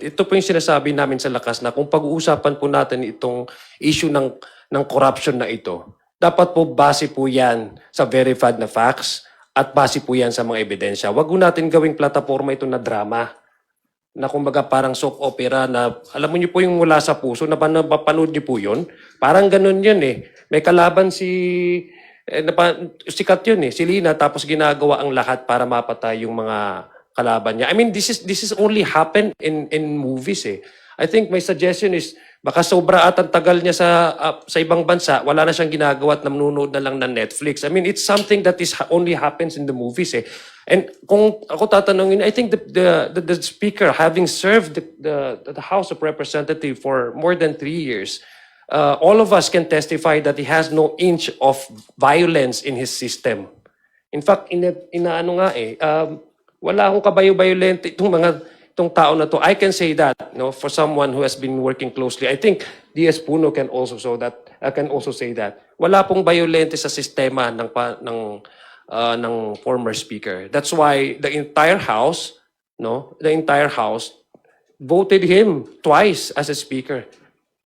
Ito po yung sinasabi namin sa lakas na kung pag-uusapan po natin itong issue ng, ng corruption na ito, dapat po base po yan sa verified na facts at base po yan sa mga ebidensya. Huwag po natin gawing plataforma ito na drama na kumbaga parang soap opera na alam mo niyo po yung mula sa puso na napanood niyo po yun. Parang ganun yun eh. May kalaban si eh, napa, sikat yun eh, si Lina tapos ginagawa ang lahat para mapatay yung mga kalaban niya. I mean, this is this is only happen in in movies eh. I think my suggestion is baka sobra at ang tagal niya sa ah, sa ibang bansa, wala na siyang ginagawa at nanunood na lang ng Netflix. I mean, it's something that is only happens in the movies eh. And kung ako tatanungin, I think the the, the, the speaker having served the, the the House of Representatives for more than three years, uh, all of us can testify that he has no inch of violence in his system. In fact, ina, inaano nga eh, um, wala akong kabayo-violent itong mga itong tao na to. I can say that, no, for someone who has been working closely. I think DS Puno can also so that I can also say that. Wala pong violente sa sistema ng pa, ng uh, ng former speaker. That's why the entire house, no, the entire house voted him twice as a speaker.